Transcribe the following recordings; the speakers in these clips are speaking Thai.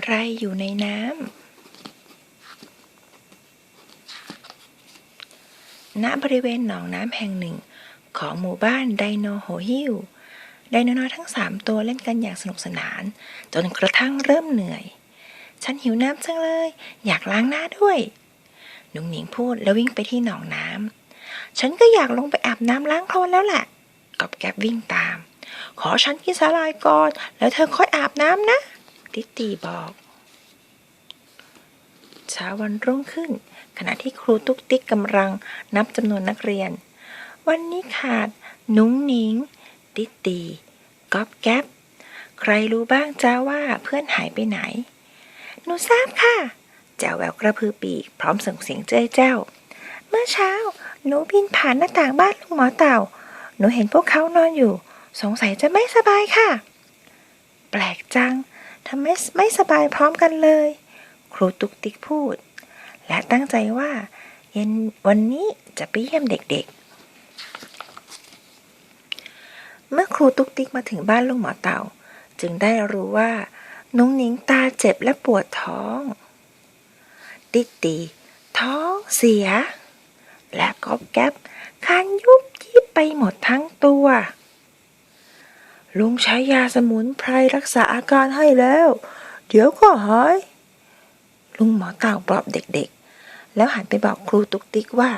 อะไรอยู่ในน้ำณบริเวณหนองน้ำแห่งหนึ่ง ของหมู่บ้านไดโนโฮฮิลไดโนน้อยทั้งสามตัวเล่นกันอย่างสนุกสนาน จนกระทั่งเริ่มเหนื่อย ฉันหิวน้ำจังเลย อยากล้างหน้าด้วย หนุ่งหนิงพูดแล้ววิ่งไปที่หนองน้ำฉันก็อยากลงไปอาบน้ำล้างโคลนแล้วแหละกอบแก๊บวิ่งตาม ขอฉันกินสาลายก่อน แล้วเธอค่อยอาบน้ำนะ ติตีบอก เช้าวันรุ่งขึ้น ขณะที่ครูตุ๊กติ๊กกำลังนับจำนวนนักเรียน วันนี้ขาด นุ้งนิง ติตีก๊อบแก๊บใครรู้บ้างจ้าว่าเพื่อนหายไปไหน หนูทราบค่ะแจ๋วแววกระพือปีกพร้อมส่งเสียงเจ้ยเจ้า เมื่อเช้า หนูบินผ่านหน้าต่างบ้านลุงหมอเต่า หนูเห็นพวกเขานอนอยู่ สงสัยจะไม่สบายค่ะ แปลกจัง ทำไมไม่สบายพร้อมกันเลย ครูตุกติกพูด และตั้งใจว่า เย็นวันนี้จะไปเยี่ยมเด็กๆ เมื่อครูตุกติกมาถึงบ้านลุงหมอเต่า จึงได้รู้ว่านุ้งนิงตาเจ็บและปวดท้อง ติตีท้องเสีย และก๊อบแก๊บคันยุบยิบไปหมดทั้งตัว ลุงใช้ยาสมุนไพรรักษาอาการให้แล้ว เดี๋ยวก็หาย ลุงหมอเต่าปลอบเด็กๆ แล้วหันไปบอกครูตุกติกว่า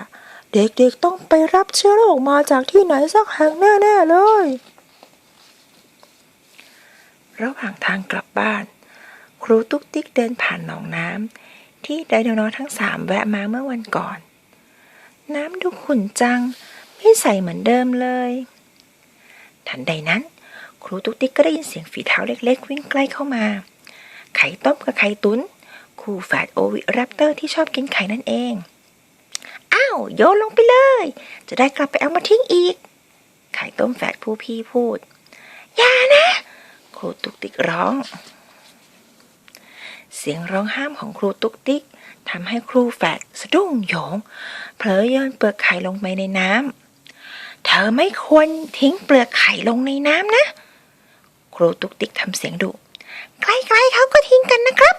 เด็กๆต้องไปรับเชื้อโรคมาจากที่ไหนสักแห่งแน่ๆเลย ระหว่างทางกลับบ้าน ครูตุ๊กติ๊กเดินผ่านหนองน้ำที่ไดโนน้อยทั้งสามแวะมาเมื่อวันก่อน น้ำดูขุ่นจัง ไม่ใสเหมือนเดิมเลย ทันใดนั้น ครูตุ๊กติ๊กก็ได้ยินเสียงฝีเท้าเล็ก ๆ วิ่งใกล้เข้ามา ไข่ต้มกับไข่ตุนคู่แฝดโอวิแรปเตอร์ที่ชอบกินไข่นั่นเอง อ้าวโยนลงไปเลย จะได้กลับไปเอามาทิ้งอีก ไข่ต้มแฝดผู้พี่พูด อย่านะ ครูตุ๊กติ๊กร้อง เสียงร้องห้ามของครูตุ๊กติ๊กทำให้ครูแฝดสะดุ้งโหยง เผลอโยนเปลือกไข่ลงไปในน้ำเธอไม่ควรทิ้งเปลือกไข่ลงในน้ำนะ ครูตุกติกทำเสียงดุใครๆเขาก็ทิ้งกันนะครับ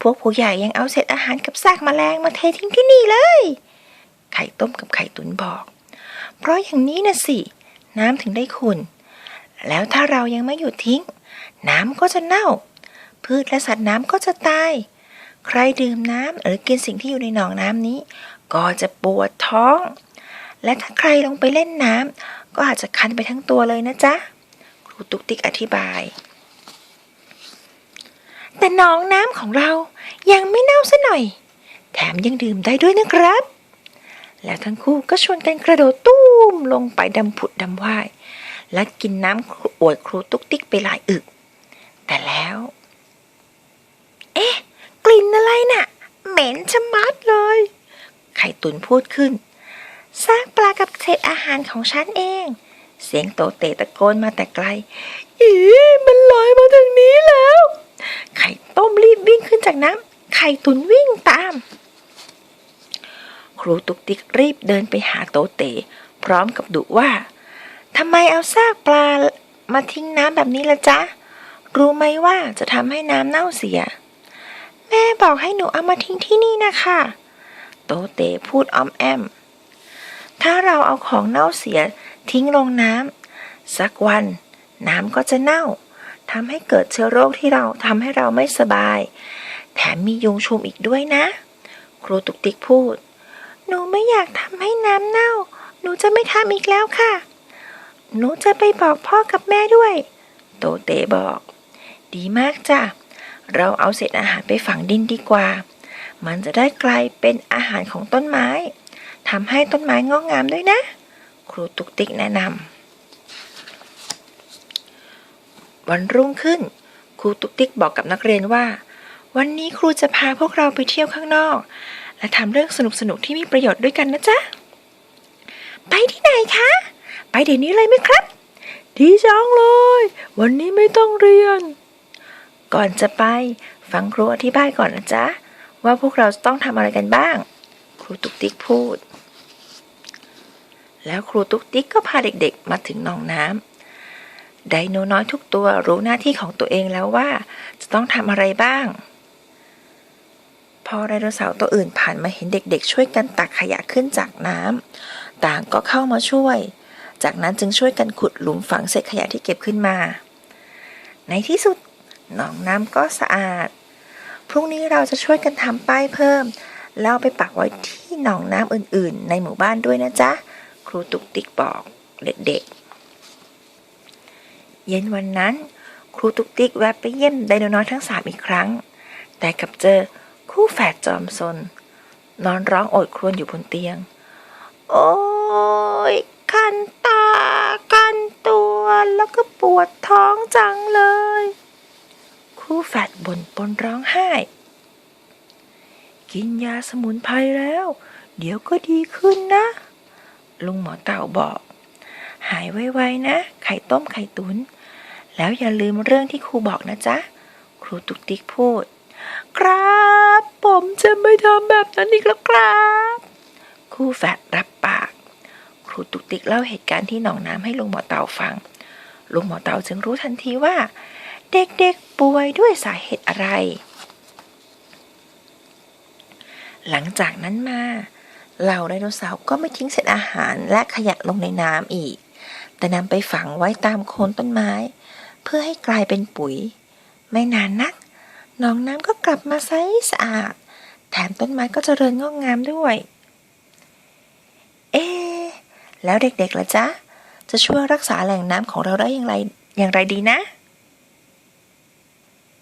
พวกผู้ใหญ่ยังเอาเศษอาหารกับซากแมลงมาเททิ้งที่นี่เลย ไข่ต้มกับไข่ตุ๋นบอก เพราะอย่างนี้นะสิ น้ำถึงได้ขุ่นแล้วถ้าเรายังไม่หยุดทิ้ง น้ำก็จะเน่า พืชและสัตว์น้ำก็จะตาย ใครดื่มน้ำหรือกินสิ่งที่อยู่ในหนองน้ำนี้ ก็จะปวดท้อง และถ้าใครลงไปเล่นน้ำก็อาจจะคันไปทั้งตัวเลยนะจ๊ะ รูตุกติกอธิบาย แต่หนองน้ำของเรายังไม่เน่าซะหน่อย แถมยังดื่มได้ด้วยนะครับ แล้วทั้งคู่ก็ชวนกันกระโดดตุ้มลงไปดำผุดดำว่าย และกินน้ำอวดครูตุกติกไปหลายอึก แต่แล้ว เอ๊ะ กลิ่นอะไรน่ะ เหม็นชะมัดเลย ไข่ตุนพูดขึ้นซากปลากับเศษอาหารของฉันเอง เสียงโตเตตะโกนมาแต่ไกล อีมันลอยมาทางนี้แล้ว ไข่ต้มรีบวิ่งขึ้นจากน้ำไข่ตุนวิ่งตาม ครูตุกติกรีบเดินไปหาโตเตพร้อมกับดุว่าทำไมเอาซากปลามาทิ้งน้ำแบบนี้ละจ๊ะ รู้ไหมว่าจะทำให้น้ำเน่าเสีย แม่บอกให้หนูเอามาทิ้งที่นี่นะคะ โตเตพูดอ้อมแอม ถ้าเราเอาของเน่าเสีย ทิ้งลงน้ำสักวัน น้ำก็จะเน่าทำให้เกิดเชื้อโรคที่เราทำให้เราไม่สบาย แถมมียุงชุมอีกด้วยนะ ครูตุกติกพูด หนูไม่อยากทำให้น้ำเน่า หนูจะไม่ทำอีกแล้วค่ะ หนูจะไปบอกพ่อกับแม่ด้วย โตเตบอก ดีมากจ้ะ เราเอาเศษอาหารไปฝังดินดีกว่า มันจะได้กลายเป็นอาหารของต้นไม้ทำให้ต้นไม้งอกงามด้วยนะ ครูตุกติกแนะนำวันรุ่งขึ้น ครูตุกติกบอกกับนักเรียนว่า วันนี้ครูจะพาพวกเราไปเที่ยวข้างนอก และทำเรื่องสนุกๆที่มีประโยชน์ด้วยกันนะจ๊ะ ไปที่ไหนคะ ไปเดี๋ยวนี้เลยไหมครับ ดีจังเลย วันนี้ไม่ต้องเรียน ก่อนจะไปฟังครูอธิบายก่อนนะจ๊ะว่าพวกเราจะต้องทำอะไรกันบ้าง ครูตุกติ๊กพูด แล้วครูตุ๊กติ๊กก็พาเด็กๆ มาถึงหนองน้ำไดโนน้อยทุกตัวรู้หน้าที่ของตัวเองแล้วว่า จะต้องทำอะไรบ้าง พอไดโนเสาร์ตัวอื่นผ่านมาเห็นเด็กๆ ช่วยกันตักขยะขึ้นจากน้ำต่างก็เข้ามาช่วย จากนั้นจึงช่วยกันขุดหลุมฝังเศษขยะที่เก็บขึ้นมา ในที่สุดหนองน้ำก็สะอาด พรุ่งนี้เราจะช่วยกันทำป้ายเพิ่มแล้วไปปักไว้ที่หนองน้ำอื่นๆ ในหมู่บ้านด้วยนะจ๊ะ ครูตุกติกบอกเด็กๆ เย็นวันนั้น ครูตุกติกแวะไปเยี่ยมไดโนน้อยทั้งสามอีกครั้ง แต่กลับเจอคู่แฝดจอมซน นอนร้องโอดครวญอยู่บนเตียง โอ้ยคันตา คันตัวแล้วก็ปวดท้องจังเลย คู่แฝดบ่นปนร้องไห้ กินยาสมุนไพรแล้ว เดี๋ยวก็ดีขึ้นนะ ลุงหมอเต่าบอก หายไวๆนะ ไข่ต้มไข่ตุน แล้วอย่าลืมเรื่องที่ครูบอกนะจ๊ะ ครูตุกติกพูด ครับ ผมจะไม่ทำแบบนั้นอีกแล้วครับครูแฝดรับปาก ครูตุกติกเล่าเหตุการณ์ที่หนองน้ำให้ลุงหมอเต่าฟัง ลุงหมอเต่าจึงรู้ทันทีว่า เด็กๆป่วยด้วยสาเหตุอะไร หลังจากนั้นมา เหล่าไดโนเสาร์ก็ไม่ทิ้งเศษอาหารและขยะลงในน้ำอีก แต่นำไปฝังไว้ตามโคนต้นไม้ เพื่อให้กลายเป็นปุ๋ย ไม่นานนักหนองน้ำก็กลับมาใสสะอาด แถมต้นไม้ก็เจริญงอกงามด้วย เอ๊แล้วเด็กๆล่ะจ๊ะ จะช่วยรักษาแหล่งน้ำของเราได้อย่างไรอย่างไรดีนะ